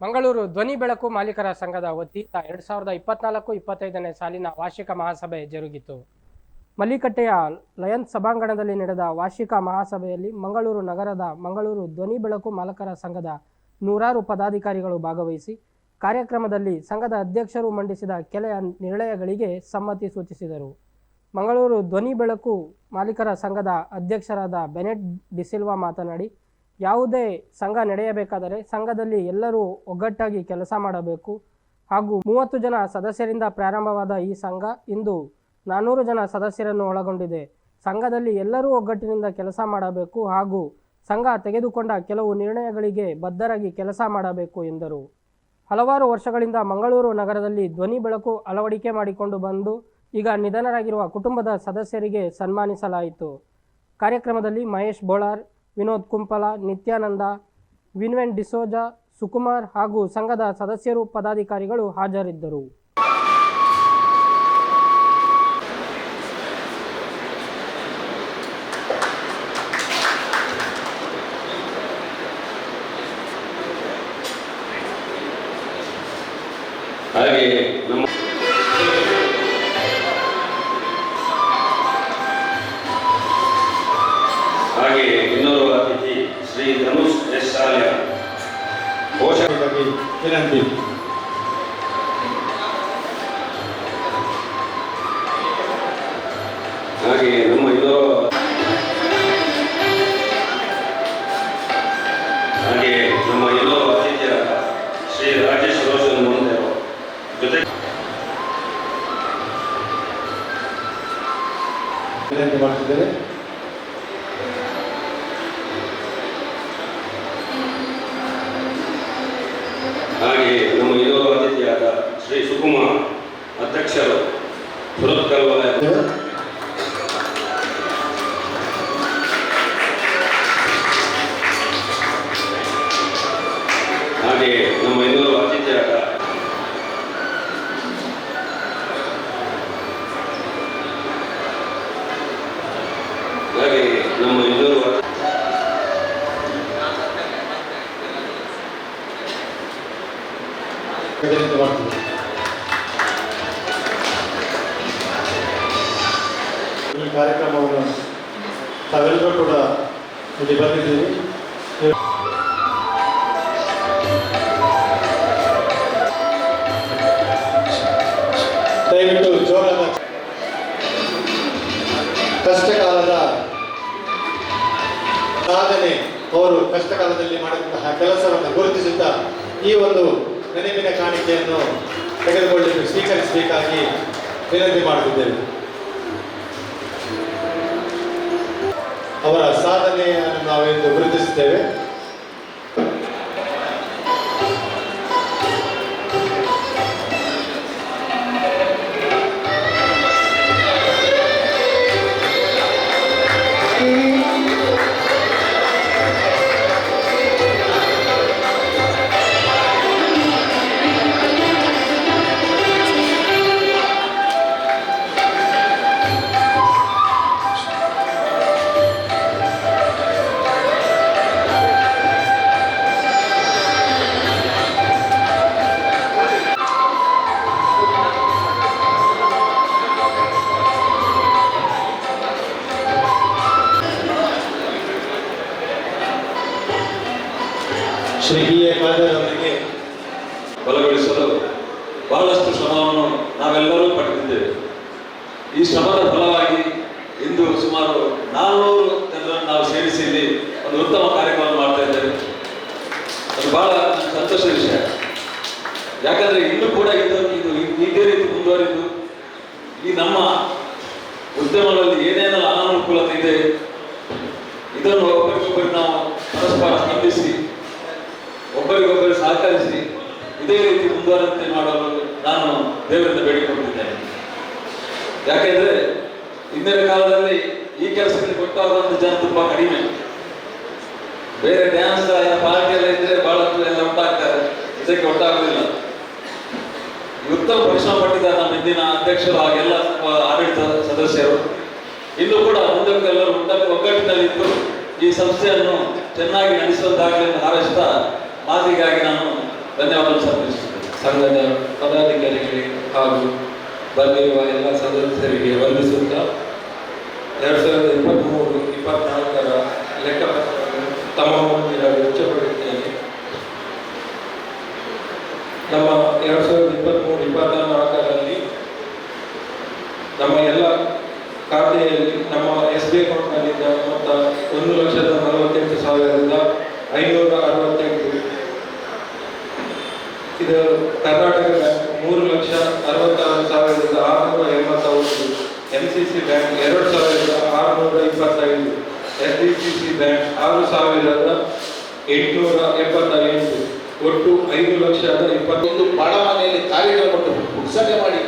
ಮಂಗಳೂರು ಧ್ವನಿ ಬೆಳಕು ಮಾಲೀಕರ ಸಂಘದ ವತಿಯಿಂದ ಎರಡು ಸಾವಿರದ ಇಪ್ಪತ್ನಾಲ್ಕು ಇಪ್ಪತ್ತೈದನೇ ಸಾಲಿನ ವಾರ್ಷಿಕ ಮಹಾಸಭೆ ಜರುಗಿತು. ಮಲ್ಲಿಕಟ್ಟೆಯ ಲಯನ್ಸ್ ಸಭಾಂಗಣದಲ್ಲಿ ನಡೆದ ವಾರ್ಷಿಕ ಮಹಾಸಭೆಯಲ್ಲಿ ಮಂಗಳೂರು ನಗರದ ಮಂಗಳೂರು ಧ್ವನಿ ಬೆಳಕು ಮಾಲಕರ ಸಂಘದ ನೂರಾರು ಪದಾಧಿಕಾರಿಗಳು ಭಾಗವಹಿಸಿ, ಕಾರ್ಯಕ್ರಮದಲ್ಲಿ ಸಂಘದ ಅಧ್ಯಕ್ಷರು ಮಂಡಿಸಿದ ಕೆಲ ನಿರ್ಣಯಗಳಿಗೆ ಸಮ್ಮತಿ ಸೂಚಿಸಿದರು. ಮಂಗಳೂರು ಧ್ವನಿ ಬೆಳಕು ಮಾಲೀಕರ ಸಂಘದ ಅಧ್ಯಕ್ಷರಾದ ಬೆನೆಟ್ ಡಿಸಿಲ್ವಾ ಮಾತನಾಡಿ ಯಾವುದೇ ಸಂಘ ನಡೆಯಬೇಕಾದರೆ ಸಂಘದಲ್ಲಿ ಎಲ್ಲರೂ ಒಗ್ಗಟ್ಟಾಗಿ ಕೆಲಸ ಮಾಡಬೇಕು. ಹಾಗೂ ಮೂವತ್ತು ಜನ ಸದಸ್ಯರಿಂದ ಪ್ರಾರಂಭವಾದ ಈ ಸಂಘ ಇಂದು ನಾನ್ನೂರು ಜನ ಸದಸ್ಯರನ್ನು ಒಳಗೊಂಡಿದೆ. ಸಂಘದಲ್ಲಿ ಎಲ್ಲರೂ ಒಗ್ಗಟ್ಟಿನಿಂದ ಕೆಲಸ ಮಾಡಬೇಕು ಹಾಗೂ ಸಂಘ ತೆಗೆದುಕೊಂಡ ಕೆಲವು ನಿರ್ಣಯಗಳಿಗೆ ಬದ್ಧರಾಗಿ ಕೆಲಸ ಮಾಡಬೇಕು ಎಂದರು. ಹಲವಾರು ವರ್ಷಗಳಿಂದ ಮಂಗಳೂರು ನಗರದಲ್ಲಿ ಧ್ವನಿ ಬೆಳಕು ಅಳವಡಿಕೆ ಮಾಡಿಕೊಂಡು ಬಂದು ಈಗ ನಿಧನರಾಗಿರುವ ಕುಟುಂಬದ ಸದಸ್ಯರಿಗೆ ಸನ್ಮಾನಿಸಲಾಯಿತು. ಕಾರ್ಯಕ್ರಮದಲ್ಲಿ ಮಹೇಶ್ ಬೋಳಾರ್ ವಿನೋದ್ ಕುಂಪಲ ನಿತ್ಯಾನಂದ ವಿನ್ವೆನ್ ಡಿಸೋಜಾ ಸುಕುಮಾರ್ ಹಾಗೂ ಸಂಘದ ಸದಸ್ಯರು ಪದಾಧಿಕಾರಿಗಳು ಹಾಜರಿದ್ದರು. ಹಾಗೆ ನಮ್ಮ ಶ್ರೀ ಧನುಷ್ ಎಸ್ ಶಾಲ್ಯ ಪೋಷಕ ಬಗ್ಗೆ ವಿನಂತಿ ಹಾಗೆ ನಮ್ಮ ಇನ್ನೋರ್ವ ಹಾಗೆ ನಮ್ಮ ಇನ್ನೋರ್ವ ಅತಿಥಿಯಾದ ಶ್ರೀ ರಾಜೇಶ್ ರೋಷನ್ ಮುಂದೆ ಜೊತೆ ಹಾಗೆ ನಮ್ಮ ಇನ್ನೋರ್ವ ಅತಿಥಿಯಾದ ಶ್ರೀ ಸುಕುಮಾರ್ ಅಧ್ಯಕ್ಷರು ಸುರತ್ಕಲ್ ವಲಯ ಈ ಕಾರ್ಯಕ್ರಮವನ್ನು ತಾವೆಲ್ಲರೂ ಕೂಡ ಇಲ್ಲಿ ಬಂದಿದ್ದೀವಿ ದಯವಿಟ್ಟು ಜೋರಾದ ಕಷ್ಟಕಾಲದ ಸಾಧನೆ ಅವರು ಕಷ್ಟಕಾಲದಲ್ಲಿ ಮಾಡಿದಂತಹ ಕೆಲಸವನ್ನು ಗುರುತಿಸುತ್ತಾ ಈ ಒಂದು ನೆನಪಿನ ಕಾಣಿಕೆಯನ್ನು ತೆಗೆದುಕೊಳ್ಳಲು ಸ್ವೀಕರಿಸಬೇಕಾಗಿ ವಿನಂತಿ ಮಾಡುತ್ತಿದ್ದೇವೆ. ಅವರ ಸಾಧನೆಯನ್ನು ನಾವೆಂದು ಗುರುತಿಸುತ್ತೇವೆ. ಉದ್ಯಮಗಳಲ್ಲಿ ಏನೇನೆಲ್ಲ ಅನಾನುಕೂಲತೆ ಇದೆ, ಇದನ್ನು ಒಬ್ಬರಿಗೊಬ್ಬರು ನಾವು ಪರಸ್ಪರ ಸ್ಪಂದಿಸಿ, ಒಬ್ಬರಿಗೊಬ್ಬರು ಸಹಕರಿಸಿ ಇದೇ ರೀತಿ ಮುಂದುವರಂತೆ ಮಾಡಲು ನಾನು ದೇವರಿಂದ ಬೇಡಿಕೊಂಡಿದ್ದೇನೆ. ಯಾಕೆಂದ್ರೆ ಇಂದಿನ ಕಾಲದಲ್ಲಿ ಈ ಕೆಲಸಕ್ಕೆ ಕೊಟ್ಟಾಗುವಂತ ಜನ ತುಂಬಾ ಕಡಿಮೆ. ಬೇರೆ ಡ್ಯಾನ್ಸ್ ಪಾರ್ಟಿ ಎಲ್ಲ ಇದ್ರೆ ಬಹಳಷ್ಟು ಎಲ್ಲ ಉಂಟಾಗ್ತಾರೆ. ಇದಕ್ಕೆ ಒಟ್ಟಾಗುದಿಲ್ಲ ಉತ್ತಮ ಪರಿಶ್ರಮ ಪಟ್ಟಿದ್ದಾರೆ ನಮ್ಮ ಹಿಂದಿನ ಅಧ್ಯಕ್ಷರು ಹಾಗೆಲ್ಲ ಆಡಳಿತ ಸದಸ್ಯರು. ಇನ್ನು ಕೂಡ ಮುಂದಕ್ಕೆ ಎಲ್ಲರೂ ಒಟ್ಟಾಗಿ ಒಗ್ಗಟ್ಟಿನಲ್ಲಿದ್ದು ಈ ಸಂಸ್ಥೆಯನ್ನು ಚೆನ್ನಾಗಿ ನಡೆಸುವಂತಾಗಲಿ ಎಂದು ಹಾರೈಸುತ್ತಾ ಮಾತಿಗಾಗಿ ನಾನು ಧನ್ಯವಾದ ಸಲ್ಲಿಸುತ್ತೇನೆ. ಸಂಘದ ಪದಾಧಿಕಾರಿಗಳಿಗೆ ಹಾಗೂ ಬಂದಿರುವ ಎಲ್ಲ ಸದಸ್ಯರಿಗೆ ವಂದಿಸುತ್ತಾ ಎರಡು ಸಾವಿರದ ಇಪ್ಪತ್ತ್ಮೂರು ಇಪ್ಪತ್ನಾಲ್ಕರ ಲೆಕ್ಕಪತ್ರವನ್ನು ತಮ್ಮ ಮುಂದಿನ ವೆಚ್ಚಪಡುತ್ತೇನೆ ನಮ್ಮ ಎರಡು ಇಪ್ಪತ್ತ್ಮೂರು ಇಪ್ಪತ್ನಾಲ್ಕರಲ್ಲಿ ನಮ್ಮ ಎಲ್ಲ ಖಾತೆಯಲ್ಲಿ ನಮ್ಮ ಎಸ್ ಬಿ ಅಕೌಂಟ್ನಲ್ಲಿದ್ದ ಮೊತ್ತ ಒಂದು ಲಕ್ಷದ ನಲವತ್ತೆಂಟು ಸಾವಿರದ ಐನೂರ ಅರವತ್ತೆಂಟು. ಇದು ಕರ್ನಾಟಕ ಬ್ಯಾಂಕ್ ಮೂರು ಲಕ್ಷ ಅರವತ್ತಾರು ಸಾವಿರದ ಆರುನೂರ ಎಂಬತ್ತ ಒಂದು ಎಂ ಸಿ ಸಿ ಬ್ಯಾಂಕ್ ಎರಡು ಸಾವಿರದ ಆರುನೂರ ಇಪ್ಪತ್ತೈದು. S D C C bank ಆರು ಸಾವಿರದ ಎಂಟುನೂರ ಎಪ್ಪತ್ತ ಎಂಟು ಒಟ್ಟು ಐದು ಲಕ್ಷ ಇಪ್ಪತ್ತೊಂದು ಬಡ ಮನೆಯಲ್ಲಿ ಕಾರ್ಯಕ್ರಮ ಉತ್ಸವ ಮಾಡಿ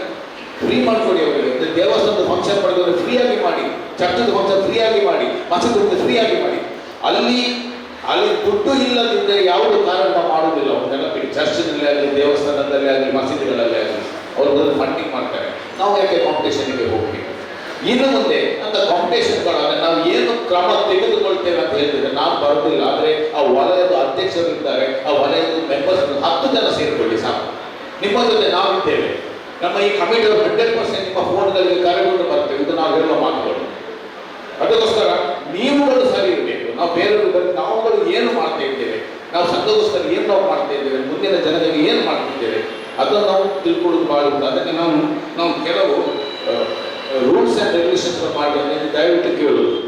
ಫ್ರೀ ಮಾಡಿಕೊಡಿ ಅವರಿಗೆ. ದೇವಸ್ಥಾನದ ಫಂಕ್ಷನ್ ಪಡೆದವರು ಫ್ರೀಯಾಗಿ ಮಾಡಿ ಚರ್ಚದ ಫಂಕ್ಷನ್ ಫ್ರೀಯಾಗಿ ಮಾಡಿ ಮಸೀದಿ ಫ್ರೀಯಾಗಿ ಮಾಡಿ. ಅಲ್ಲಿ ಅಲ್ಲಿ ದುಡ್ಡು ಇಲ್ಲದಿದ್ದರೆ ಯಾವುದು ಕಾರಣ ಮಾಡುವುದಿಲ್ಲ. ಅವನ್ನೆಲ್ಲ ಬಿಡಿ. ಚರ್ಚ್ನಲ್ಲಿ ಆಗಲಿ, ದೇವಸ್ಥಾನದಲ್ಲಿ ಆಗಲಿ, ಮಸೀದಿಗಳಲ್ಲಿ ಆಗಲಿ, ಅವರು ಫಂಡಿಂಗ್ ಮಾಡ್ತಾರೆ. ನಾವು ಯಾಕೆ ಕಾಂಪಿಟೇಷನ್ಗೆ ಹೋಗ್ಬೇಕು ಇನ್ನು ಮುಂದೆ ಅಂತ ಕಾಂಪಿಟೇಷನ್ಗಳಾಗ ನಾವು ಏನು ಕ್ರಮ ತೆಗೆದುಕೊಳ್ತೇವೆ ಅಂತ ಹೇಳ್ತಿದ್ರೆ ನಾನು ಬರೋದಿಲ್ಲ, ಆದರೆ ಆ ವಲಯದ ಅಧ್ಯಕ್ಷರು ಇದ್ದಾರೆ ಆ ವಲಯದ ಮೆಂಬರ್ಸ್ ಹತ್ತು ಜನ ಸೇರಿಕೊಳ್ಳಿ ಸಾಕು. ನಿಮ್ಮ ಜೊತೆ ನಾವಿದ್ದೇವೆ ನಮ್ಮ ಈ ಕಮಿಟಿಯವರು ಹಂಡ್ರೆಡ್ ಪರ್ಸೆಂಟ್ ನಿಮ್ಮ ಫೋನ್ಗಳಿಗೆ ಕರೆಗೊಂಡು ಬರ್ತೇವೆ. ಇದು ನಾವು ಹೇಳುವ ಮಾತುಗಳು ಅದಕ್ಕೋಸ್ಕರ ನೀವುಗಳು ಸರಿ ಇರಬೇಕು. ನಾವು ಬೇರೆಯವರು ಬಂದು ನಾವುಗಳು ಏನು ಮಾಡ್ತಾ ಇದ್ದೇವೆ? ನಾವು ಸಂಘಗೋಸ್ಕರ ಏನು ನಾವು ಮಾಡ್ತಾ ಇದ್ದೇವೆ? ಮುಂದಿನ ಜನರಿಗೆ ಏನು ಮಾಡ್ತಿದ್ದೇವೆ? ಅದನ್ನು ನಾವು ತಿಳ್ಕೊಳ್ಳೋದು ಬಾಳುತ್ತೆ ಅದಕ್ಕೆ ನಾವು ನಾವು ಕೆಲವು ರೂಲ್ಸ್ ಆ್ಯಂಡ್ ರೆಗ್ಯುಲೇಷನ್ಸ್ ಮಾಡಿದ್ರೆ ದಯವಿಟ್ಟು ಕೇಳುವುದು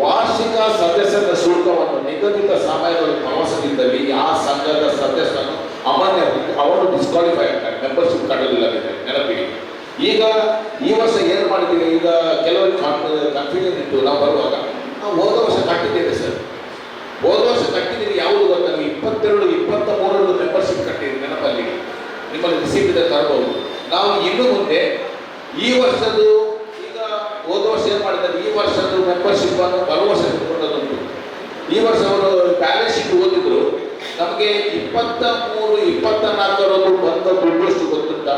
ವಾರ್ಷಿಕ ಸದಸ್ಯರ ಶುಲ್ಕವನ್ನು ನಿಗದಿತ ಸಮಯದಲ್ಲಿ ಪ್ರವಾಸದಿದ್ದಲ್ಲಿ ಆ ಸಂಘದ ಸದಸ್ಯನು ಅಮಾನ್ಯ ಅವನು ಡಿಸ್ಕ್ವಾಲಿಫೈ ಆಗ್ತಾನೆ ಮೆಂಬರ್ಶಿಪ್ ಕಟ್ಟಲಿಲ್ಲದಿದ್ದರೆ ನೆನಪಿಡಿ. ಈಗ ಈ ವರ್ಷ ಏನು ಮಾಡಿದ್ದೀವಿ? ಈಗ ಕೆಲವರು ಕನ್ಫ್ಯೂಷನ್ ಇತ್ತು. ನಾವು ಬರುವಾಗ, ನಾವು ಹೋದ ವರ್ಷ ಕಟ್ಟಿದ್ದೇವೆ ಸರ್. ಹೋದ ವರ್ಷ ಕಟ್ಟಿದ್ದೀವಿ, ಯಾವುದು ಗೊತ್ತಾ? ನೀವು ಇಪ್ಪತ್ತೆರಡು ಇಪ್ಪತ್ತ ಮೂರರದ್ದು ಮೆಂಬರ್ಶಿಪ್ ಕಟ್ಟಿದ್ದೀವಿ ನೆನಪಲ್ಲಿ. ನಿಮ್ಮಲ್ಲಿ ರಿಸೀಟ್ ಇದೆ ತರಬಹುದು ನಾವು ಇನ್ನು ಮುಂದೆ ಈ ವರ್ಷದ್ದು ಈಗ ಹೋದ ವರ್ಷ ಏನು ಮಾಡಿದ್ದಾರೆ ಈ ವರ್ಷದ್ದು ಬರುವ ವರ್ಷ ಇಟ್ಕೊಂಡದ್ದುಂಟು ಈ ವರ್ಷ ಅವರು ಬ್ಯಾಲೆನ್ಸ್ ಶೀಟ್ ಓದಿದ್ರು ನಮಗೆ ಇಪ್ಪತ್ತ ಮೂರು, ಇಪ್ಪತ್ತ ನಾಲ್ಕರದ್ದು ಬಂದ ದುಡ್ಡಷ್ಟು ಗೊತ್ತುಂಟ?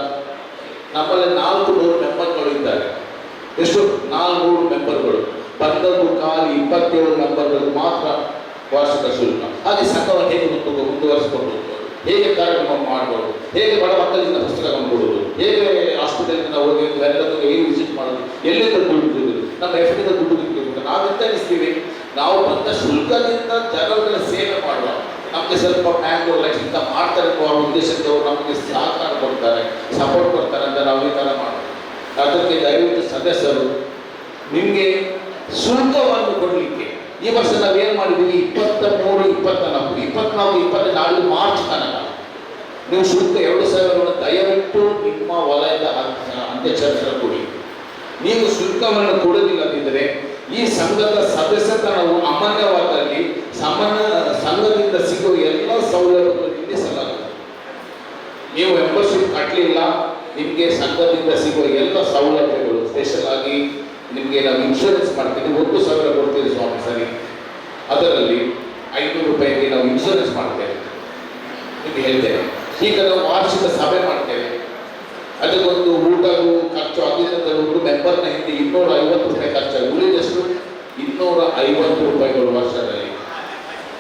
ನಮ್ಮಲ್ಲಿ ನಾಲ್ಕು ನೂರು ಮೆಂಬರ್ಗಳು ಇದ್ದಾರೆ. ಎಷ್ಟು? ನಾಲ್ನೂರು ಮೆಂಬರ್ಗಳು ಬಂದದ್ದು ಖಾಲಿ ಇಪ್ಪತ್ತೇಳು ಮೆಂಬರ್ಗಳು ಮಾತ್ರ ವಾರ್ಷಿಕ ಶುಲ್ಕ. ಹಾಗೆ ಸಂಘವನ್ನು ಹೇಗೆ ಮುಂದೆ ಮುಂದುವರಿಸಿಕೊಂಡು ಹೇಗೆ ಕಾರ್ಯಕ್ರಮ ಮಾಡ್ಬೋದು? ಹೇಗೆ ಬಡ ಮಕ್ಕಳಿಂದ ಪುಸ್ತಕವನ್ನು ಕೊಡೋದು ಹೇಗೆ ಹಾಸ್ಪಿಟಲ್ನಿಂದ ಹೋಗಿ ಎಲ್ಲದನ್ನು ಹೇಗೆ ವಿಸಿಟ್ ಮಾಡೋದು? ಎಲ್ಲಿಂದ ದುಡ್ಡು ನಮ್ಮ ಎಫ್ಡಿಂದ ದುಡ್ಡು ದುಡಿಬೇಕು ನಾವು ಬಂದ ಶುಲ್ಕದಿಂದ ಜನರನ್ನ ಸೇವೆ ಮಾಡುವ. ನಮಗೆ ಸ್ವಲ್ಪ ಬ್ಯಾಂಕ್ ಇಂತ ಮಾಡ್ತಾರೆ ಉದ್ದೇಶಕ್ಕೆ ಅವ್ರು ನಮಗೆ ಸಹಕಾರ ಕೊಡ್ತಾರೆ ಸಪೋರ್ಟ್ ಕೊಡ್ತಾರೆ ಅಂತ ನಾವು ಈ ಥರ ಮಾಡ್ತೀವಿ ಅದಕ್ಕೆ ದಯವಿಟ್ಟು ಸದಸ್ಯರು, ನಿಮಗೆ ಶುಲ್ಕವನ್ನು ಕೊಡಲಿಕ್ಕೆ ಈ ವರ್ಷ ನಾವು ಏನು ಮಾಡಿದ್ದೀವಿ ಇಪ್ಪತ್ತ ಮೂರು ಇಪ್ಪತ್ನಾಲ್ಕು ಇಪ್ಪತ್ತ ನಾಲ್ಕು ಮಾರ್ಚ್ ತನಕ. ನೀವು ಶುಲ್ಕ ಎರಡು ಸಾವಿರವನ್ನು ದಯವಿಟ್ಟು ನಿಮ್ಮ ವಲಯದ ಅಧ್ಯಕ್ಷರ ಕೊಡಿ. ನೀವು ಶುಲ್ಕವನ್ನು ಕೊಡೋದಿಲ್ಲದಿದ್ದರೆ ಈ ಸಂಘದ ಸದಸ್ಯತನವು ಅಮಾನ್ಯವಾದಲ್ಲಿ ಸಮಾನ ಸಂಘದಿಂದ ಸಿಗುವ ಎಲ್ಲ ಸೌಲಭ್ಯಗಳು ನಿಲ್ಲಿಸಲಾಗುತ್ತದೆ ನೀವು ಮೆಂಬರ್ಶಿಪ್ ಕಟ್ಟಲಿಲ್ಲ ನಿಮಗೆ ಸಂಘದಿಂದ ಸಿಗುವ ಎಲ್ಲ ಸೌಲಭ್ಯಗಳು ಸ್ಪೆಷಲ್ ಆಗಿ ನಿಮಗೆ ನಾವು ಇನ್ಶೂರೆನ್ಸ್ ಮಾಡ್ತೀವಿ. ಒಂದು ಸಾವಿರ ಕೊಡ್ತೀವಿ ಸ್ವಾಮಿ ಸರಿ. ಅದರಲ್ಲಿ ಐನೂರು ರೂಪಾಯಿಗೆ ನಾವು ಇನ್ಶೂರೆನ್ಸ್ ಮಾಡ್ತೇವೆ. ನಿಮಗೆ ಹೇಳ್ತೇವೆ ಈಗ ನಾವು ವಾರ್ಷಿಕ ಸಭೆ ಮಾಡ್ತೇವೆ. ಅದಕ್ಕೊಂದು ಊಟಗೂ ಖರ್ಚು ಅದರಿಂದ ತಗೊಂಡು ಮೆಂಬರ್ನ ಹಿಂದೆ ಇನ್ನೂರ ಐವತ್ತು ರೂಪಾಯಿ ಖರ್ಚಾಗಿ ಉಳಿದಷ್ಟು ಇನ್ನೂರ ಐವತ್ತು ರೂಪಾಯಿಗಳು ವರ್ಷದಲ್ಲಿ.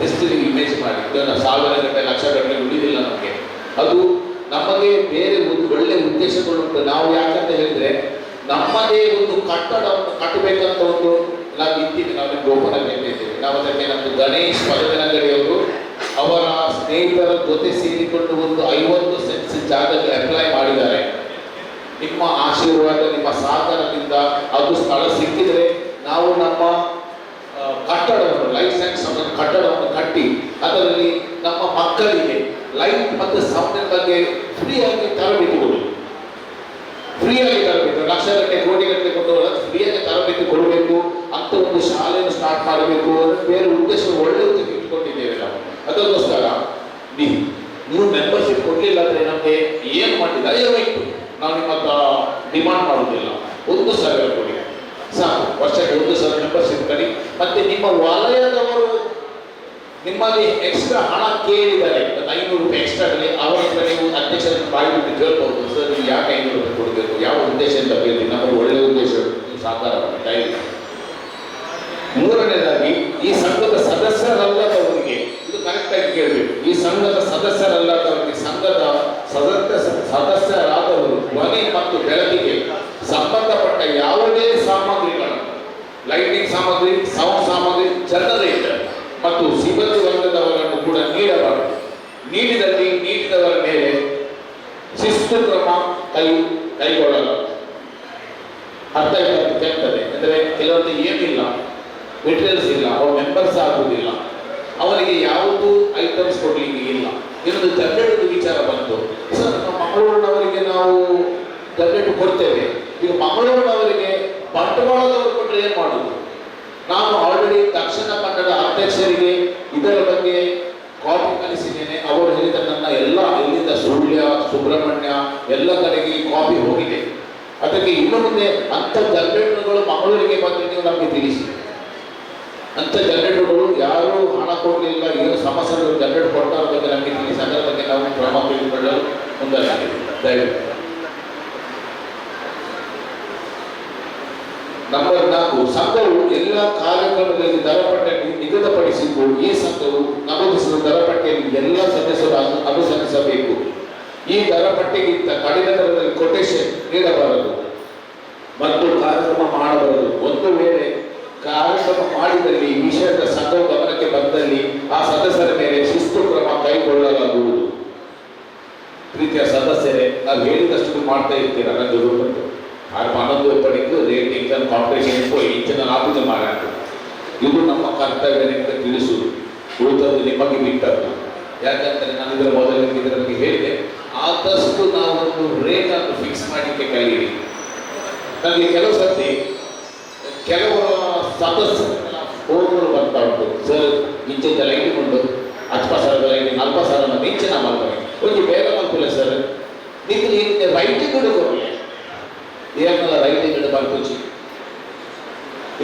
ಎಷ್ಟು ನೀವು ಇಮೇಜ್ ಮಾಡಿ. ಇದನ್ನು ಸಾವಿರ ಗಂಟೆ, ಲಕ್ಷ ಗಂಟೆ ಉಳಿದಿಲ್ಲ ನಮಗೆ. ಅದು ನಮಗೆ ಬೇರೆ ಒಂದು ಒಳ್ಳೆ ಉದ್ದೇಶಗಳುಂಟು ನಾವು ಯಾಕಂತ ಹೇಳಿದ್ರೆ, ನಮ್ಮದೇ ಒಂದು ಕಟ್ಟಡವನ್ನು ಕಟ್ಟಬೇಕಂತ ಒಂದು ನಾವು ಇದ್ದೀವಿ ನಾವು ಗೋಪನ ಕೇಳಿದ್ದೇವೆ ನಾವು ಅದಕ್ಕೆ ನಮ್ಮದು ಗಣೇಶ್ ಪದವಿನಗರಿಯವರು ಅವರ ಸ್ನೇಹಿತರ ಜೊತೆ ಸೇರಿಕೊಂಡು ಒಂದು ಐವತ್ತು ಸೆನ್ಸ್ ಜಾಗಕ್ಕೆ ಅಪ್ಲೈ ಮಾಡಿದ್ದಾರೆ. ನಿಮ್ಮ ಆಶೀರ್ವಾದ, ನಿಮ್ಮ ಸಹಕಾರದಿಂದ ಅದು ಸ್ಥಳ ಸಿಕ್ಕಿದರೆ ನಾವು ನಮ್ಮ ಕಟ್ಟಡವನ್ನು ಲೈಸೆನ್ಸ್ ಸೈನ್ಸ್ ಅನ್ನೋ ಕಟ್ಟಡವನ್ನು ಕಟ್ಟಿ, ಅದರಲ್ಲಿ ನಮ್ಮ ಮಕ್ಕಳಿಗೆ ಲೈಟ್ ಮತ್ತು ಸೌಂಡ್ ಬಗ್ಗೆ ಫ್ರೀಯಾಗಿ ತರಬೇತಿ ಕೊಡುವುದು ಫ್ರೀಯಾಗಿ ತರಬೇತಿ. ಲಕ್ಷ ಗಟ್ಟೆ ಕೋಟಿ ಗಟ್ಟಲೆ ಕೊಟ್ಟು ಫ್ರೀಯಾಗಿ ತರಬೇತಿ ಕೊಡಬೇಕು. ಅಂತ ಒಂದು ಶಾಲೆಯನ್ನು ಸ್ಟಾರ್ಟ್ ಮಾಡಬೇಕು. ಬೇರೆ ಉದ್ದೇಶ ಒಳ್ಳೆ ಉದ್ದೇಶ ಇಟ್ಕೊಂಡಿದ್ದೇವೆ ನಾವು. ಅದಕ್ಕೋಸ್ಕರ, ನೀವು ನೀವು ಮೆಂಬರ್ಶಿಪ್ ಕೊಡಲಿಲ್ಲ ಅಂದರೆ ನಮಗೆ ಏನು ಮಾಡಿಲ್ಲ ದಯವಿಟ್ಟು ನಾವು ನಿಮ್ಮ ಹತ್ರ ಡಿಮಾಂಡ್ ಮಾಡುವುದಿಲ್ಲ. ಒಂದು ಸಾವಿರ ಕೊಡಿ. ಸಾಕು. ವರ್ಷಕ್ಕೆ ಒಂದು ಸಾವಿರ ಮೆಂಬರ್ಸ್ ಕಡಿ ಮತ್ತೆ ನಿಮ್ಮ ವಲಯದವರು ನಿಮ್ಮಲ್ಲಿ ಎಕ್ಸ್ಟ್ರಾ ಹಣ ಕೇಳಿದ್ದಾರೆ ಐನೂರು ರೂಪಾಯಿ ಎಕ್ಸ್ಟ್ರಾ ಆಗಲಿ ಅವರ ಹತ್ರ ನೀವು ಅಧ್ಯಕ್ಷರನ್ನು ಬಾಯಿ ಬಿಟ್ಟು ಕೇಳ್ಬೋದು ಸರ್ ನೀವು ಯಾಕೆ ಐನೂರು ರೂಪಾಯಿ ಕೊಡಬೇಕು? ಯಾವ ಉದ್ದೇಶದಿಂದ ಕೇಳಿ ನಮಗೆ ಒಳ್ಳೆಯ ಉದ್ದೇಶ. ಸಾಕಾರ ಮೂರನೇದಾಗಿ, ಈ ಸಂಘದ ಸದಸ್ಯರಲ್ಲದವರಿಗೆ, ಇದು ಕರೆಕ್ಟಾಗಿ ಕೇಳಬೇಕು. ಈ ಸಂಘದ ಸದಸ್ಯರಲ್ಲದವರಿಗೆ ಸಂಘ ಧ್ವನಿ ಮತ್ತು ಬೆಳಕಿಗೆ ಸಂಬಂಧಪಟ್ಟ ಯಾವುದೇ ಸಾಮಗ್ರಿಗಳನ್ನು ಲೈಟಿಂಗ್ ಸಾಮಗ್ರಿ ಸೌಂಡ್ ಸಾಮಗ್ರಿ ಜನರೇಟರ್ ಮತ್ತು ಸಿಬ್ಬಂದಿ ವರ್ಗದವರನ್ನು ಕೂಡ ನೀಡಬಾರದು. ನೀಡಿದಲ್ಲಿ ನೀಡಿದವರ ಮೇಲೆ ಶಿಸ್ತು ಕ್ರಮ ಕೈ ಕೈಗೊಳ್ಳಲಾಗುತ್ತದೆ ಅರ್ಥ ಕೇಳ್ತದೆ. ಅಂದರೆ ಕೆಲವೊಂದು ಏನಿಲ್ಲ ಮೆಟೀರಿಯಲ್ಸ್ ಇಲ್ಲ, ಅವ್ರ ಮೆಂಬರ್ಸ್ ಆಗುವುದಿಲ್ಲ ಅವರಿಗೆ ಯಾವುದು ಐಟಮ್ಸ್ ಕೊಡಲಿಕ್ಕೆ ಇಲ್ಲ. ಇನ್ನೊಂದು ಜನರೇಟರ್ ವಿಚಾರ ಬಂತು. ಸರ್, ನಮ್ಮ ಮಂಗಳೂರಿನವರಿಗೆ ನಾವು ಜನರೇಟರ್ ಕೊಡ್ತೇವೆ. ಈಗ ಮಂಗಳೂರಿನವರಿಗೆ ಬಂಟವಾಳದವರು ಕೊಟ್ಟರೆ ಏನು ಮಾಡುದು? ನಾನು ಆಲ್ರೆಡಿ ದಕ್ಷಿಣ ಕನ್ನಡ ಅಧ್ಯಕ್ಷರಿಗೆ ಇದರ ಬಗ್ಗೆ ಕಾಪಿ ಕಲಿಸಿದ್ದೇನೆ ಅವರು ಹೇಳಿದ ನನ್ನ ಎಲ್ಲ ಇಲ್ಲಿಂದ ಸುಳ್ಯ, ಸುಬ್ರಹ್ಮಣ್ಯ ಎಲ್ಲ ಕಡೆಗೆ ಕಾಪಿ ಹೋಗಿದೆ. ಅದಕ್ಕೆ ಇನ್ನು ಮುಂದೆ ಅಂಥ ಜನರೇಟರ್ಗಳು ಮಂಗಳೂರಿಗೆ ಬಂದು ನೀವು ನಮಗೆ ತಿಳಿಸಿ. ಅಂಥ ಜನರೇಟರ್ಗಳು ಯಾರೂ ಹಣ ಕೊಡಲಿಲ್ಲ ಏನು ಸಮಸ್ಯೆಗಳು ಜನರೇಟ್ ಕೊಡ್ತಾರ ಬಗ್ಗೆ ನಮಗೆ ತಿಳಿಸಿ, ಅದರ ಬಗ್ಗೆ ನಾವು ಕ್ರಮ ತೆಗೆದುಕೊಳ್ಳಲು ಮುಂದಾಗಿದ್ದೀವಿ. ದಯವಿಟ್ಟು. ನಂಬರ್ ನಾಲ್ಕು, ಸಂಘವು ಎಲ್ಲ ಕಾರ್ಯಕ್ರಮದಲ್ಲಿ ದರಪಟ್ಟಿ ನಿಗದಿಪಡಿಸಿದ್ದು, ಈ ಸಂಘವು ನಮೂದಿಸಿದ ದರಪಟ್ಟಿಯಲ್ಲಿ ಎಲ್ಲ ಸದಸ್ಯರು ಅನುಸರಿಸಬೇಕು. ಈ ದರಪಟ್ಟೆಗಿಂತ ಕಡಿಮೆ ದರದಲ್ಲಿ ಕೊಟೇಶನ್ ನೀಡಬಾರದು. ಮತ್ತು ಕಾರ್ಯಕ್ರಮ ಮಾಡಬಾರದು. ಒಂದು ವೇಳೆ ಕಾರ್ಯಕ್ರಮ ಮಾಡಿದಲ್ಲಿ ವಿಷಯದ ಸಂಘ ಗಮನಕ್ಕೆ ಬಂದಲ್ಲಿ ಆ ಸದಸ್ಯರ ಮೇಲೆ ಶಿಸ್ತು ಕ್ರಮ ಕೈಗೊಳ್ಳಲಾಗುವುದು. ಪ್ರೀತಿಯ ಸದಸ್ಯರೇ, ನಾವು ಹೇಳಿದಷ್ಟು ಮಾಡ್ತಾ ಇರ್ತೀರ ನನಗೆ ಗೊತ್ತುಂಟು ಆರು ಹನ್ನೊಂದು ಪಡೆದು ರೇಟಿಂಗ್ ಕಾಂಪಿಟೇಷನ್ ಹೋಗಿ ಇಂಚಿನ ನಾಲ್ಕು ಮಾಡಿ ಇದು ನಮ್ಮ ಕರ್ತವ್ಯ ತಿಳಿಸುದು ತಿಳಿಸುವುದು ಉಳಿದದ್ದು ನಿಮಗೆ ಬಿಟ್ಟದ್ದು. ಯಾಕಂದ್ರೆ ನಾನು ಇದರ ಮೊದಲು ಹೇಳಿದೆ. ಆದಷ್ಟು ನಾವೊಂದು ರೇಟ್ ಅನ್ನು ಫಿಕ್ಸ್ ಮಾಡಲಿಕ್ಕೆ ಕಲೀರಿ ನನಗೆ ಕೆಲವು ಸರ್ತಿ, ಕೆಲವು ಸದಸ್ಯರ ಫೋನ್ಗಳು ಬರ್ತಾ ಉಂಟು ಸರ್ ಇಂಚಿಂದ ಲೈಟ್ ಉಂಟು ಹತ್ತು ಸಾವಿರದ ಲೈಟ್ ನಾಲ್ಕು ಸಾವಿರ ಮಿಂಚಿನ ಮಾಡ್ತಾರೆ ಒಂದು ಬೇಗ ಮಲ್ಪಿಲ್ಲ ಸರ್ ನಿಮಗೆ ರೈಟಿಂಗ್ ಕೊಡಲಿ ಏನಲ್ಲ ರೈಟಿಂಗ್ ಬರ್ಪುಚ್ಚಿ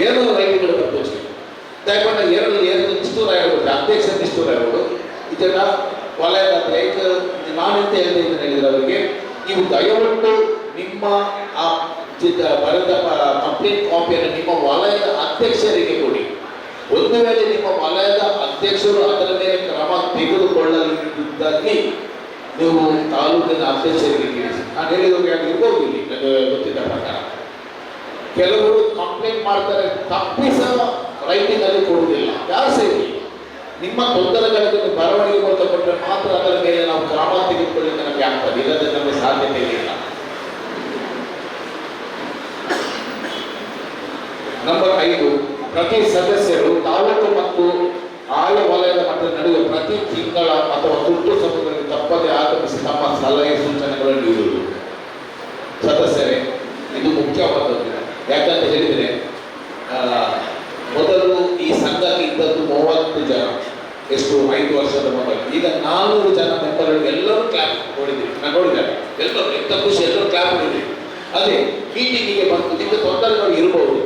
ಏನೋ ರೈಟಿಂಗ್ ಬರ್ಪುಚ್ಚಿ ದಯಮಾಡಿ ಎರಡು ಎರಡು ನಿಷ್ಠೂರ ಹೇಳ್ಬಿಟ್ಟು ಅಧ್ಯಕ್ಷ ನಿಷ್ಠೂರ ಹೇಳ್ಬಿಟ್ಟು ಇದನ್ನ ವಲಯದ ಲೈಕ್ ನಾನೆಂತ ಹೇಳ್ತಾ ಇದ್ದೇನೆ ಹೇಳಿದ್ರೆ ಅವರಿಗೆ ನೀವು ದಯವಿಟ್ಟು ನಿಮ್ಮ ಆ ಚಿತ್ರ ಬರೆದ ಕಂಪ್ಲೀಟ್ ಕಾಪಿಯನ್ನು ನಿಮ್ಮ ವಲಯದ ಅಧ್ಯಕ್ಷರಿಗೆ ಕೊಡಿ. ಒಂದು ವೇಳೆ ನಿಮ್ಮ ವಲಯದ ಅಧ್ಯಕ್ಷರು ಅದರ ಮೇಲೆ ಕ್ರಮ ತೆಗೆದುಕೊಳ್ಳಲಿದ್ದಾಗಿ ನೀವು ತಾಲೂಕಿನ ಅಧ್ಯಕ್ಷರಿಗೆ ತಿಳಿಸಿ. ನಾನು ಹೇಳಿದವ್ರಿಗೆ ಆಗಿರ್ಬೋದು ಇಲ್ಲಿ, ನನಗೆ ಗೊತ್ತಿದ್ದ ಪ್ರಕಾರ. ಕೆಲವರು ಕಂಪ್ಲೇಂಟ್ ಮಾಡ್ತಾರೆ ತಪ್ಪಿಸ ರೈಟಿಂಗ್ ಅಲ್ಲಿ ಕೊಡುವುದಿಲ್ಲ. ಯಾರು ಸರಿ? ನಿಮ್ಮ ತೊಂದರೆಗಳನ್ನು ಬರವಣಿಗೆ ಮೂಲಕ ಕೊಟ್ಟರೆ ಮಾತ್ರ ಅದರ ಮೇಲೆ ನಾವು ಕ್ರಮ ತೆಗೆದುಕೊಳ್ಳಿ ನಮಗೆ ಆಗ್ತದೆ. ಇಲ್ಲದೆ ನಮಗೆ ಸಾಧ್ಯತೆ ಇಲ್ಲ. ನಂಬರ್ ಐದು, ಪ್ರತಿ ಸದಸ್ಯರು ತಾಲೂಕು ಮತ್ತು ಆಯಾ ವಲಯದ ಮಟ್ಟದ ನಡುವೆ ಪ್ರತಿ ತಿಂಗಳ ಅಥವಾ ತುರ್ತು ಸಮಯದಲ್ಲಿ ತಪ್ಪದೇ ಆಗಮಿಸಿ ತಮ್ಮ ಸಲಹೆ ಸೂಚನೆಗಳನ್ನು ನೀಡುವುದು. ಸದಸ್ಯರೇ, ಇದು ಮುಖ್ಯವಾದದ್ದು. ಯಾಕಂತ ಹೇಳಿದರೆ ಮೊದಲು ಈ ಸಂಘಕ್ಕೆ ಇದ್ದದ್ದು ಮೂವತ್ತು ಜನ. ಎಷ್ಟು? ಐದು ವರ್ಷದ ಮೊದಲು. ಈಗ ನಾನ್ನೂರು ಜನ ಮೆಂಬರ್ಗಳು ಎಲ್ಲರೂ ಕ್ಲಾಪ್ ಹೊಡಿದ್ರಿ ನಾನು ನೋಡಿದ್ದಾರೆ ಎಲ್ಲರೂ ಎಂತ ಖುಷಿ, ಎಲ್ಲರೂ ಕ್ಲಾಪ್ ಹೊಡಿದ್ರಿ ಅದೇ ಮೀಟಿಂಗಿಗೆ ಬಂದು ನಿಮಗೆ ತೊಂದರೆಗಳು ಇರಬಹುದು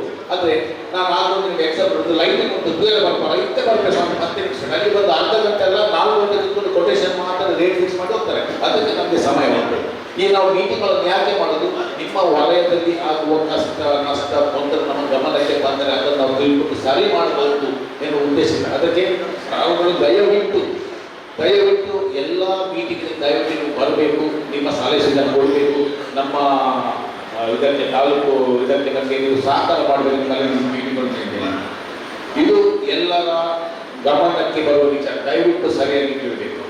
ಆದ್ರೆ ನಾನು ಆದರೂ ನಿಮಗೆ ಎಕ್ಸಾಮ್ ಒಂದು ಲೈನ್ ಕೊಟ್ಟು ಬೇರೆ ಬರ್ತಾರೆ ಇತ್ತೆ ಬರ್ತಾರೆ ಸ್ವಾಮಿ ಹತ್ತು ನಿಮಿಷ. ಅಲ್ಲಿ ಬಂದು ಅರ್ಧ ಗಂಟೆ ಎಲ್ಲ ನಾಲ್ಕು ಗಂಟೆ ಕೂತ್ಕೊಂಡು ಕೊಟೇಶನ್ ಮಾತ್ರ ರೇಟ್ ಫಿಕ್ಸ್ ಮಾಡಿ ಹೋಗ್ತಾರೆ. ಅದಕ್ಕೆ ನಮಗೆ ಸಮಯ ಮಾಡಬೇಕು ಈ ನಾವು ಮೀಟಿಂಗ್ಗಳನ್ನು ಯಾಕೆ ಮಾಡೋದು? ನಿಮ್ಮ ವಲಯದಲ್ಲಿ ಆಗುವ ಕಷ್ಟ, ನಷ್ಟ, ತೊಂದರೆ ನಮ್ಮ ಗಮನಕ್ಕೆ ಬಂದರೆ ಅದನ್ನು ನಾವು ತಿಳ್ಕೊಂಡು ಸರಿ ಮಾಡಬಹುದು ಎನ್ನುವ ಉದ್ದೇಶ ಅದಕ್ಕೆ ನಾವುಗಳು ದಯವಿಟ್ಟು ದಯವಿಟ್ಟು ಎಲ್ಲ ಮೀಟಿಂಗ್ ದಯವಿಟ್ಟು ನೀವು ಬರಬೇಕು. ನಿಮ್ಮ ಸಲಹೆಯನ್ನು ಕೊಡಬೇಕು. ನಮ್ಮ ಇದಕ್ಕೆ ತಾಲೂಕು ಇದಕ್ಕೆ ನಮಗೆ ನೀವು ಸಹಕಾರ ಮಾಡಬೇಕು ನಾನು ಮೀಟಿಂಗ್ಗಳು ಇದು ಎಲ್ಲರ ಗಮನಕ್ಕೆ ಬರುವ ವಿಚಾರ. ದಯವಿಟ್ಟು ಸರಿಯಾಗಿ ತಿಳಿಬೇಕು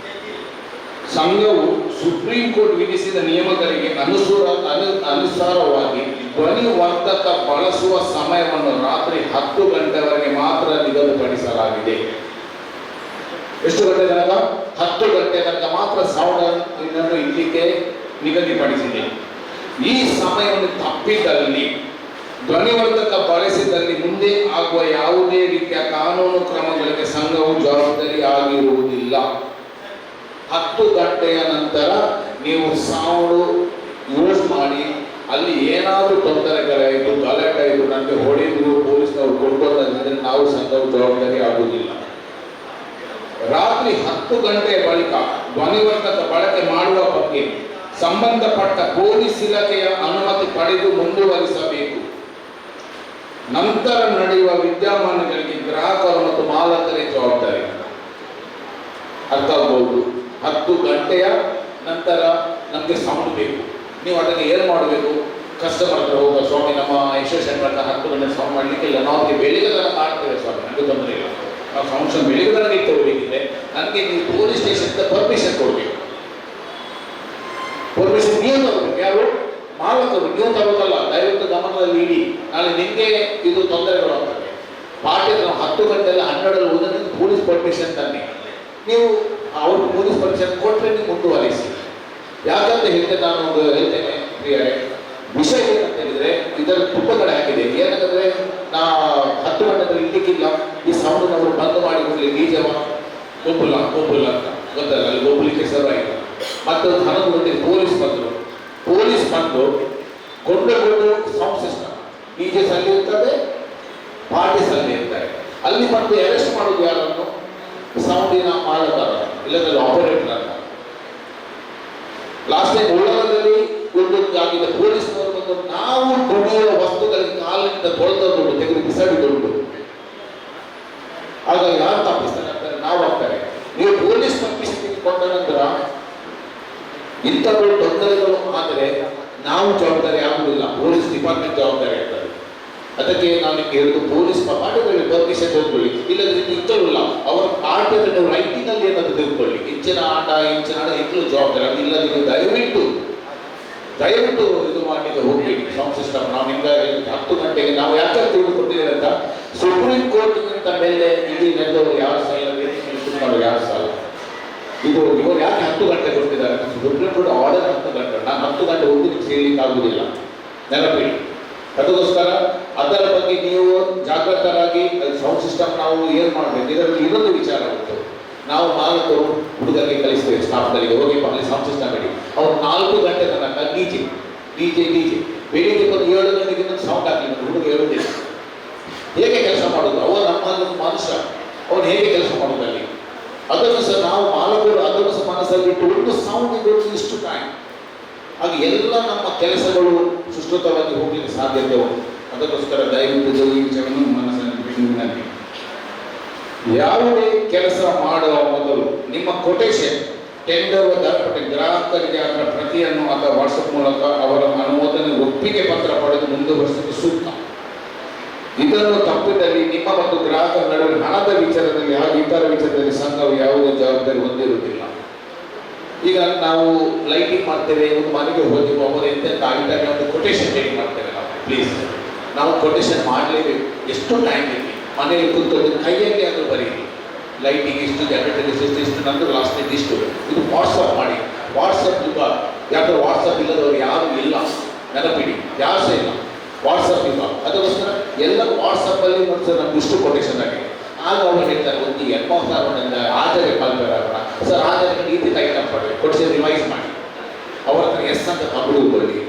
ಸಂಘವು ಸುಪ್ರೀಂ ಕೋರ್ಟ್ ವಿಧಿಸಿದ ನಿಯಮಗಳಿಗೆ ಅನುಸೂರ ಅನು ಅನುಸಾರವಾಗಿ ಧ್ವನಿ ವರ್ಧಕ ಬಳಸುವ ಸಮಯವನ್ನು ರಾತ್ರಿ ಹತ್ತು ಗಂಟೆವರೆಗೆ ಮಾತ್ರ ನಿಗದಿಪಡಿಸಲಾಗಿದೆ. ಎಷ್ಟು ಗಂಟೆ ತನಕ? ಹತ್ತು ಗಂಟೆ ತನಕ ಮಾತ್ರ ಸೌಂಡ್ ಇದನ್ನು ಇಲ್ಲಿಗೆ ನಿಗದಿಪಡಿಸಿದೆ. ಈ ಸಮಯವನ್ನು ತಪ್ಪಿದಲ್ಲಿ, ಧ್ವನಿವರ್ಧಕ ಬಳಸಿದಲ್ಲಿ ಮುಂದೆ ಆಗುವ ಯಾವುದೇ ರೀತಿಯ ಕಾನೂನು ಕ್ರಮಗಳಿಗೆ ಸಂಘವು ಜವಾಬ್ದಾರಿ ಆಗಿರುವುದಿಲ್ಲ. ಹತ್ತು ಗಂಟೆಯ ನಂತರ ನೀವು ಸೌಂಡು ಯೂಸ್ ಮಾಡಿ, ಅಲ್ಲಿ ಏನಾದರೂ ತೊಂದರೆಗಳಾಯಿತು ಗಲಾಟೆ ಆಯಿತು ನನಗೆ ಹೊಡೆದ್ರು, ಪೊಲೀಸ್ನವರು ಕೊಡ್ಕೊಂಡ್ರೆ ನಾವು ಸಂಘವು ಜವಾಬ್ದಾರಿ ಆಗುವುದಿಲ್ಲ. ರಾತ್ರಿ ಹತ್ತು ಗಂಟೆಯ ಬಳಿಕ ಧ್ವನಿವರ್ಧಕ ಬಳಕೆ ಮಾಡುವ ಬಗ್ಗೆ ಸಂಬಂಧಪಟ್ಟ ಪೊಲೀಸ್ ಇಲಾಖೆಯ ಅನುಮತಿ ಪಡೆದು ಮುಂದುವರಿಸಬೇಕು. ನಂತರ ನಡೆಯುವ ವಿದ್ಯಮಾನಗಳಿಗೆ ಗ್ರಾಹಕರು ಮತ್ತು ಮಾಲಕರೇ ಜವಾಬ್ದಾರಿ. ಅರ್ಥ ಆಗಬಹುದು ಹತ್ತು ಗಂಟೆಯ ನಂತರ ನಮಗೆ ಸೌಂಡ್ ಬೇಕು. ನೀವು ಅದಕ್ಕೆ ಏನು ಮಾಡಬೇಕು? ಕಸ್ಟಮರ್ ಹತ್ರ ಹೋಗುವ ಸ್ವಾಮಿ, ನಮ್ಮ ಯಶಸ್ವಿ ಹತ್ರ ಹತ್ತು ಗಂಟೆ ಸೌಂಡ್ ಮಾಡಲಿಕ್ಕಿಲ್ಲ ನಾವು ಅದಕ್ಕೆ ಬೆಳಿಗ್ಗೆ ತನಕ ಮಾಡ್ತೇವೆ ಸ್ವಾಮಿ ನನಗೆ ತೊಂದರೆ ಇಲ್ಲ. ನಾವು ಫಂಕ್ಷನ್ ಬೆಳಿಗ್ಗೆ ತನಕ ಇತ್ತು ಹೋಗಿದ್ರೆ ನನಗೆ ನೀವು ಪೊಲೀಸ್ ಸ್ಟೇಷನ್ ಪರ್ಮಿಷನ್ ಕೊಡಬೇಕು. ಪರ್ಮಿಷನ್ ನೀವು ತರಬೇಕು ಯಾರು? ಮಾಲಕರು ನೀವು ತಗೋದಲ್ಲ ದಯವಿಟ್ಟು ಗಮನದಲ್ಲಿ ಇಡಿ. ನಾಳೆ ನಿಮಗೆ ಇದು ತೊಂದರೆಗಳು ಆಗ್ತದೆ ಪಾಠ ಹತ್ತು ಗಂಟೆಯಲ್ಲಿ ಹನ್ನೆರಡಲ್ಲಿ ಹೋದ್ರೆ ಪೊಲೀಸ್ ಪರ್ಮಿಷನ್ ತನ್ನಿ. ನೀವು ಅವ್ರಿಗೆ ಪೊಲೀಸ್ ಪರ್ಮಿಷನ್ ಕೊಟ್ಟರೆ ನೀವು ಮುಂದುವರಿಸಿ. ಯಾಕಂತ ಹೇಳ್ತೇನೆ ನಾನು ಒಂದು ಹೇಳ್ತೇನೆ, ಪ್ರಿಯರೇ. ವಿಷಯ ಏನಂತ ಹೇಳಿದ್ರೆ ಇದರ ತುಂಬ ಕಡೆ ಹಾಕಿದೆ. ಏನಂತಂದ್ರೆ, ನಾ ಹತ್ತು ಗಂಟೆದಲ್ಲಿ ಇಡ್ಲಿಕ್ಕಿಲ್ಲ. ಈ ಸೌಂಡ್ ಅವರು ಬಂದ್ ಮಾಡಿ ಬೀಜವ ಗೋಪುಲ ಗೋಪುಲ ಅಂತ. ಗೊತ್ತಲ್ಲ, ಅಲ್ಲಿ ಗೋಪುಲಿಕ್ಕೆ ಸರ್ವಾಯಿತು ಮತ್ತು ಹಣದ ಗಂಟೆ ಪೊಲೀಸ್ ಬಂದರು. ಪೊಲೀಸ್ ಬಂದು ಕೊಂಡಕೊಂಡು ಸೌಂಡ್ ಸಿಸ್ಟಮ್ ಡಿಜೆ ಸಲ್ಲಿ ಇರ್ತದೆ, ಪಾರ್ಟಿ ಸಲ್ಲಿ ಇರ್ತಾರೆ ಅಲ್ಲಿ ಬಂದು ಅರೆಸ್ಟ್ ಮಾಡೋದು ಯಾರನ್ನು? ಸೌಂಡಿನ ಮಾಲಕರ ಇಲ್ಲದ್ರೆ ಆಪರೇಟರ್ ಅಂತ ಲಾಸ್ಟ್ ಟೈಮ್ ಉಳ್ಳವರಲ್ಲಿ ಪೊಲೀಸ್ ಪೊಲೀಸ್ನವರು ಬಂದು, ನಾವು ದುಡಿಯುವ ವಸ್ತುಗಳಿಗೆ ಕಾಲಿನಿಂದ ತೊಳೆದ ದುಡ್ಡು ತೆಗೆದು ಬಿಸಾಡಿ ದುಡ್ಡು ಆಗ ಯಾರು ತಪ್ಪಿಸ್ತಾರೆ ಅಂತಾರೆ ನಾವು ಆಗ್ತಾರೆ ನೀವು ಪೊಲೀಸ್ ಪರ್ಮಿಷನ್ ತೆಗೆದುಕೊಂಡ ನಂತರ ಇಂಥವು ತೊಂದರೆಗಳು ಆದರೆ ನಾವು ಜವಾಬ್ದಾರಿ ಆಗುವುದಿಲ್ಲ. ಪೊಲೀಸ್ ಡಿಪಾರ್ಟ್ಮೆಂಟ್ ಜವಾಬ್ದಾರಿ ಆಗ್ತದೆ. ಅದಕ್ಕೆ ನಾನು ಹೇಳುದು, ಪೊಲೀಸ್ ಪಾಠದಲ್ಲಿ ಪರ್ಮಿಷನ್ ತೆಗೆದುಕೊಳ್ಳಿ ಇಲ್ಲದ್ರೆ ನಿಮ್ಗೆ ಅವರು ಆಟದ ನೀವು ರೈಟಿಂಗ್ ಅಲ್ಲಿ ಏನಾದ್ರು ತೆಗೆದುಕೊಳ್ಳಿ ಇಂಚಿನ ಆಟ ಇಂಚಿನ ಆಟ ಎಂತಲೂ ಜವಾಬ್ದಾರಿ ಅದಿಲ್ಲ ನೀವು ದಯವಿಟ್ಟು ದಯವಿಟ್ಟು ಇದು ಮಾಡಲಿಕ್ಕೆ ಹೋಗಿ ಸೌಂಡ್ ಸಿಸ್ಟಮ್ ನಾವು ನಿಮ್ಗೆ ಹತ್ತು ಗಂಟೆಗೆ ನಾವು ಯಾಕೆ ತಿಳಿದುಕೊಂಡಿದ್ದೇವೆ ಅಂತ ಸುಪ್ರೀಂ ಕೋರ್ಟ್ ಮೇಲೆ ಇಲ್ಲಿ ನಡೆದವರು ಯಾರು ಸಾಲ ಯಾರು ಸಾಲ ಇದು ಇವರು ಯಾಕೆ ಹತ್ತು ಗಂಟೆ ಕೊಟ್ಟಿದ್ದಾರೆ ಸುಪ್ರೀಂ ಆರ್ಡರ್ ಹತ್ತು ಗಂಟೆ. ನಾನು ಹತ್ತು ಗಂಟೆ ಹೇಳಲಿಕ್ಕೆ ಆಗುವುದಿಲ್ಲ. ನೆನಪಿಡಿ. ಅದಕ್ಕೋಸ್ಕರ ಅದರ ಬಗ್ಗೆ ನೀವು ಜಾಗೃತರಾಗಿ ಸೌಂಡ್ ಸಿಸ್ಟಮ್ ನಾವು ಏನು ಮಾಡಬೇಕು? ಇದರಲ್ಲಿ ಇನ್ನೊಂದು ವಿಚಾರ ಉಂಟು. ನಾವು ಮಾಲಕರು ಹುಡುಗರಿಗೆ ಕಲಿಸ್ತೇವೆ ಸ್ಟಾಫ್ಗಳಿಗೆ. ಹೋಗಿ ಅಲ್ಲಿ ಸೌಂಡ್ ಸಿಸ್ಟಮ್ ಇಡಿ. ಅವ್ರು ನಾಲ್ಕು ಗಂಟೆ ತನಕ D J D J D J. ಬೆಳಿಗ್ಗೆ ಬಂದು ಏಳು ಗಂಟೆಗೆ ಸೌಂಡ್ ಹಾಕಿ ಹುಡುಗ ಹೇಳುವುದಿಲ್ಲ. ಹೇಗೆ ಕೆಲಸ ಮಾಡೋದು? ಅವ ನಮ್ಮ ಮನುಷ್ಯ ಅವನು ಹೇಗೆ ಕೆಲಸ ಮಾಡೋದು ಅಲ್ಲಿ? ಅದನ್ನು ಸಹ ನಾವು ಮಾಲಕರು ಅದನ್ನು ಸಹ ಮನಸ್ಸಲ್ಲಿ ಇಟ್ಟು ಒಂದು ಸೌಂಡ್ ಇರೋದು ಇಷ್ಟು ಟೈಮ್ ಹಾಗೆ ಎಲ್ಲ ನಮ್ಮ ಕೆಲಸಗಳು ಸುಶ್ರುತವಾಗಿ ಹೋಗಲಿಕ್ಕೆ ಸಾಧ್ಯತೆ ಉಂಟು. ಅದಕ್ಕೋಸ್ಕರ ದಯವಿಟ್ಟು ಈ ವಿಚಾರವನ್ನು ಮನಸ್ಸಲ್ಲಿ ಯಾವುದೇ ಕೆಲಸ ಮಾಡುವ ಮೊದಲು ನಿಮ್ಮ ಕೊಟೇಶನ್ ಟೆಂಡರ್ ದಾಖಲೆ ಗ್ರಾಹಕರಿಗೆ ಅದರ ಪ್ರತಿಯನ್ನು ಅಥವಾ ವಾಟ್ಸಪ್ ಮೂಲಕ ಅವರ ಅನುಮೋದನೆ ಒಪ್ಪಿಗೆ ಪತ್ರ ಪಡೆದು ಮುಂದುವರಿಸಲು ಸೂಕ್ತ. ಇದನ್ನು ತಪ್ಪಿದಲ್ಲಿ ನಿಮ್ಮ ಮತ್ತು ಗ್ರಾಹಕರ ನಡುವೆ ಹಣದ ವಿಚಾರದಲ್ಲಿ ಹಾಗೂ ಇತರ ವಿಚಾರದಲ್ಲಿ ಸಂಘವು ಯಾವುದೇ ಜವಾಬ್ದಾರಿ ಹೊಂದಿರುವುದಿಲ್ಲ. ಈಗ ನಾವು ಲೈಟಿಂಗ್ ಮಾಡ್ತೇವೆ, ಒಂದು ಮನೆಗೆ ಹೋಗಿ ಅವರು ಎಂತ ಆಗಿದ್ದಾಗ ಒಂದು ಕೊಟೇಶನ್ ರೆಡಿ ಮಾಡ್ತೇವೆ ನಾವು ಪ್ಲೀಸ್ ನಾವು ಕೊಟೇಶನ್ ಮಾಡಲೇಬೇಕು. ಎಷ್ಟು ಟೈಮ್ ಬೇಕು ಮನೆಯಲ್ಲಿ ಕೂತ್ಕೊಂಡು ಕೈಯಲ್ಲಿ ಅದು ಬರೀರಿ ಲೈಟಿಂಗ್ ಇಷ್ಟು ಜನರೇಟರ್ ಇಷ್ಟು ಇಷ್ಟು, ನಂದು ಲಾಸ್ಟ್ ಇಷ್ಟು. ಇದು ವಾಟ್ಸಪ್ ಮಾಡಿ. ವಾಟ್ಸಪ್ ತುಂಬ, ಯಾಕಂದ್ರೆ ವಾಟ್ಸಪ್ ಇಲ್ಲದವರು ಯಾರು ಇಲ್ಲ. ನೆನಪಿಡಿ. ಯಾರು ಸಹ ಇಲ್ಲ. ವಾಟ್ಸಪ್ ಇಲ್ಲ. ಅದಕ್ಕೋಸ್ಕರ ಎಲ್ಲ ವಾಟ್ಸಪ್ಪಲ್ಲಿ ಮತ್ತು ನಮ್ಗೆ ಇಷ್ಟು ಕೊಟೇಶನ್ ಆಗಿದೆ. ಆಗ ಅವ್ರು ಹೇಳ್ತಾರೆ, ಒಂದು ಎಪ್ಪತ್ತು ಸಾವಿರದಿಂದ ಆದರೆ ಕಲ್ಪರಾಗೋಣ ಸರ್ ಆದರೆ ನೀತಿ ಐಟಮ್ ಪಡೆದು ಕೊಡಿಸಿ ರಿವೈಸ್ ಮಾಡಿ. ಅವ್ರ ಹತ್ರ ಎಸ್ ಅಂತ ಕಂಡುಕೊಳ್ಳಿ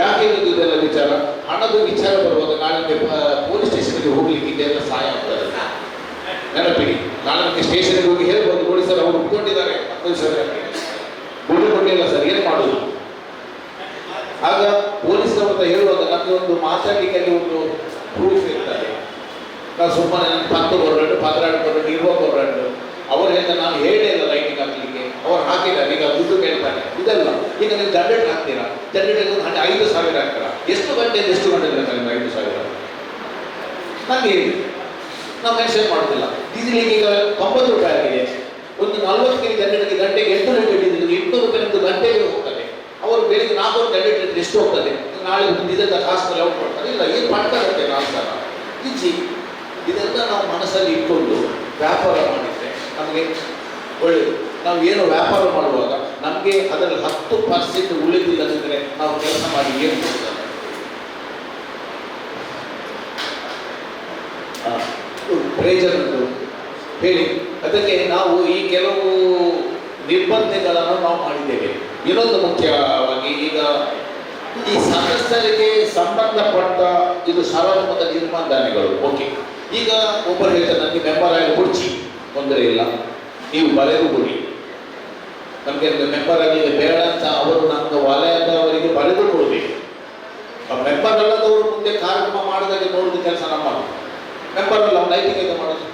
ಯಾಕೆ ಇದು ಇದೆಲ್ಲ ವಿಚಾರ? ಹಣದ ವಿಚಾರ ಬರುವಾಗ ನಾಳೆ ಪೊಲೀಸ್ ಸ್ಟೇಷನ್ಗೆ ಹೋಗ್ಲಿಕ್ಕೆ ಇದೆಲ್ಲ ಸಹಾಯ ಆಗ್ತದೆ. ನೆನಪಿಡಿ ನಾಳೆ ಸ್ಟೇಷನ್ ಸ್ಟೇಷನ್ಗೆ ಹೋಗಿ ಹೇಳ್ಬೋದು, ನೋಡಿ ಸರ್, ಅವ್ರು ಉಟ್ಕೊಂಡಿದ್ದಾರೆ ಹತ್ತು ಸರ್ ದುಡ್ಡು ಕೊಡಲಿಲ್ಲ ಸರ್, ಏನು ಮಾಡೋದು? ಆಗ ಪೊಲೀಸರ ಹತ್ರ ಹೇಳುವಾಗ ನಮಗೆ ಒಂದು ಮಾತಾಡಲಿಕ್ಕೆ ಒಂದು ಪ್ರೂಫ್ ಇರ್ತಾರೆ ನಾವು ಸುಮ್ಮನೆ ನನ್ನ ಪತ್ತು ಕೊರಡು ಪದರಾಡು ಕೊರಡು ಇರುವ ಕೊರಡು ಅವರು ಹೇಳ್ತಾರೆ, ನಾನು ಹೇಳೇ ಇಲ್ಲ ಲೈಟಿಂಗ್ ಹಾಕ್ಲಿಕ್ಕೆ. ಅವ್ರು ಹಾಕಿದ್ದಾರೆ, ಈಗ ದುಡ್ಡು ಕೇಳ್ತಾರೆ. ಇದೆಲ್ಲ. ಈಗ ನೀವು ಜನರೇಟರ್ ಹಾಕ್ತೀರಾ? ಒಂದು ಹಂಡೆ ಐದು ಸಾವಿರ ಹಾಕ್ತೀರಾ? ಎಷ್ಟು ಗಂಟೆಯಿಂದ ಎಷ್ಟು ಗಂಟೆ ಬೇಕಾದ್ರೆ ಐದು ಸಾವಿರ? ನನಗೆ ನಾವು ಮೆನ್ಷನ್ ಮಾಡೋದಿಲ್ಲ. ಡೀಸೆಲಿಗೆ ಈಗ ತೊಂಬತ್ತು ರೂಪಾಯಿ ಆಗಿದೆ. ಒಂದು ನಲ್ವತ್ತು ಕೆಜಿ ಜನರೇಟರ್ಗೆ ಗಂಟೆಗೆ ಎಂಟು ರೇಟ್ ಡೀಸೆಲ್ ಎಂಟು ರೂಪಾಯಿ ಗಂಟೆಗೆ ಹೋಗ್ತದೆ. ಅವರು ಬೆಳಿಗ್ಗೆ ನಾಲ್ಕು ಜನರೇಟರ್ ಎಷ್ಟು ಹೋಗ್ತದೆ? ನಾಳೆ ಬಂದಿದೆ ಕಾಸು ಔಟ್ ಮಾಡ್ತಾರೆ ಇಲ್ಲ, ಏನು ಮಾಡ್ತಾರಂತೆ ನಾಲ್ಕು ಸಲ ಈಜಿ ಇದೆಲ್ಲ ನಾವು ಮನಸ್ಸಲ್ಲಿ ಇಟ್ಕೊಂಡು ವ್ಯಾಪಾರ ಮಾಡಿದ್ರೆ ನಮಗೆ ಒಳ್ಳೆಯದು ನಾವು ಏನು ವ್ಯಾಪಾರ ಮಾಡುವಾಗ ನಮಗೆ ಅದರಲ್ಲಿ ಹತ್ತು ಪರ್ಸೆಂಟ್ ಉಳಿದಿಲ್ಲದಿದ್ದರೆ ನಾವು ಕೆಲಸ ಮಾಡಿ ಏನು ಮಾಡ್ತಾರೆ ಹೇಳಿ, ಅದಕ್ಕೆ ನಾವು ಈ ಕೆಲವು ನಿರ್ಬಂಧಗಳನ್ನು ನಾವು ಮಾಡಿದ್ದೇವೆ. ಇನ್ನೊಂದು ಮುಖ್ಯವಾಗಿ ಈಗ ಈ ಸದಸ್ಯರಿಗೆ ಸಂಬಂಧಪಟ್ಟ ಇದು ಸಾರ್ವಜನಿಕ ನಿರ್ಬಂಧನೆಗಳು ಓಕೆ ಈಗ ಒಬ್ಬರು ಹೇಳ್ತಾರೆ, ನನಗೆ ಮೆಂಬರ್ ಆಗಿ ಕೊಡ್ಚಿ ತೊಂದರೆ ಇಲ್ಲ. ನೀವು ಬರೆದು ಕೊಡಿ. ನಮಗೆ ಮೆಂಬರ್ ಆಗಲಿಕ್ಕೆ ಬೇಡ ಅಂತ ಅವರು ನಮ್ಮ ವಲಯದವರಿಗೆ ಬರೆದು ಕೊಡಬೇಕು ಮೆಂಬರ್ ಅಲ್ಲದವರು ಮುಂದೆ ಕಾರ್ಯಕ್ರಮ ಮಾಡಿದಾಗ ನೋಡಿದ ಕೆಲಸ ನಮ್ಮ. ಮೆಂಬರ್ ಅಲ್ಲ ಲೈಟಿಂಗ್ ಮಾಡೋದು.